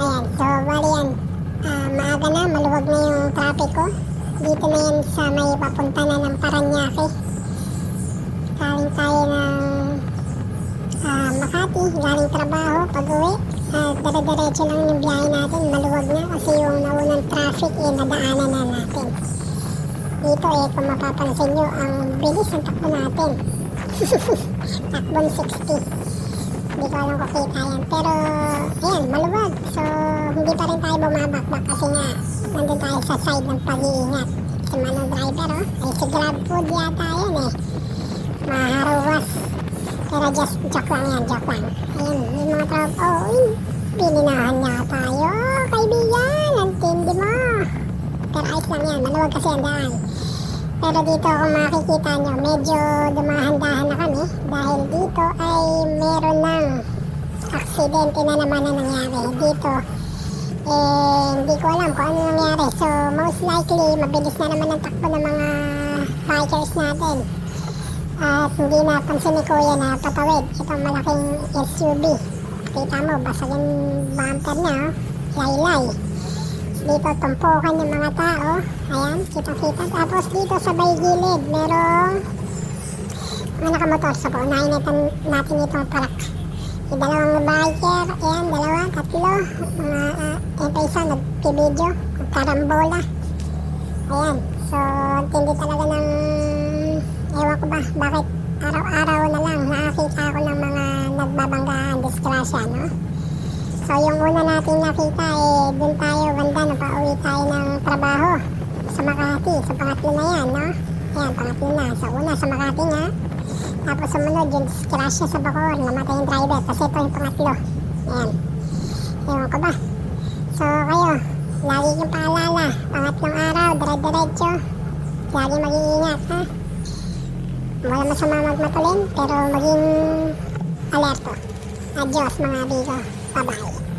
Ayan, so bali yan. Ah, maaga na, maluwag na yung traffic ko. Dito na yan sa may papunta na ng Paranaque. Galing tayo ng ah, Makati, galing trabaho, pag-uwi. Uh, Dire-diretso lang yung biyahe natin, maluwag na kasi yung naunang traffic eh, nadaanan na natin. Dito eh, kung mapapansin nyo, ang bilis ng takbo natin. Takbon 60. Hindi ko alam kung kita yan. Pero, ayan, maluwag. So, hindi pa rin tayo bumabakbak kasi nga, nandun tayo sa side ng pag-iingat. Si manong driver, oh. Ay, si Grab Food yata yan eh. Maharuwas. Pero just joke lang yan, joke lang. Ayan, yung mga tropa, oh, yun. Pininahan niya tayo. Kaibigan, ang tindi mo. Pero ayos lang yan, maluwag kasi ang daan. Pero dito kung makikita nyo, medyo dumahan-dahan na kami dahil dito ay meron ng aksidente na naman na nangyari. Dito, eh, hindi ko alam kung ano nangyari. So, most likely, mabilis na naman ang takbo ng mga bikers natin. At hindi napansin ni Kuya na patawid itong malaking SUV. Kita mo, basag yung bumper niya, oh. laylay. Dito, tumpukan yung mga tao. Ayan, kita-kita. Tapos dito sa bay gilid, merong mga nakamotor. So, paunahin natin, natin itong truck. Yung dalawang biker, ayan, dalawa, tatlo. Mga, ito isa, nagpibideo, karambola. Ayan, so, tindi talaga ng, ewan ko ba, bakit araw-araw na lang nakakita ako ng mga nagbabanggaan, disgrasya, no? So yung una natin nakita eh, dun tayo banda na pauwi tayo ng trabaho sa Makati. Sa pangatlo na yan, no? Yan, pangatlo na. Sa una sa Makati nga. Tapos sumunod yung disgrasya sa Bacoor, namatay yung driver. Kasi ito yung pangatlo. Yan. Ewan ko ba? So kayo, lagi yung paalala. Pangatlong araw, dire-diretso. Lagi mag-iingat, ha? Wala masama magmatulin, pero maging alerto. Adios mga amigo. Bye-bye.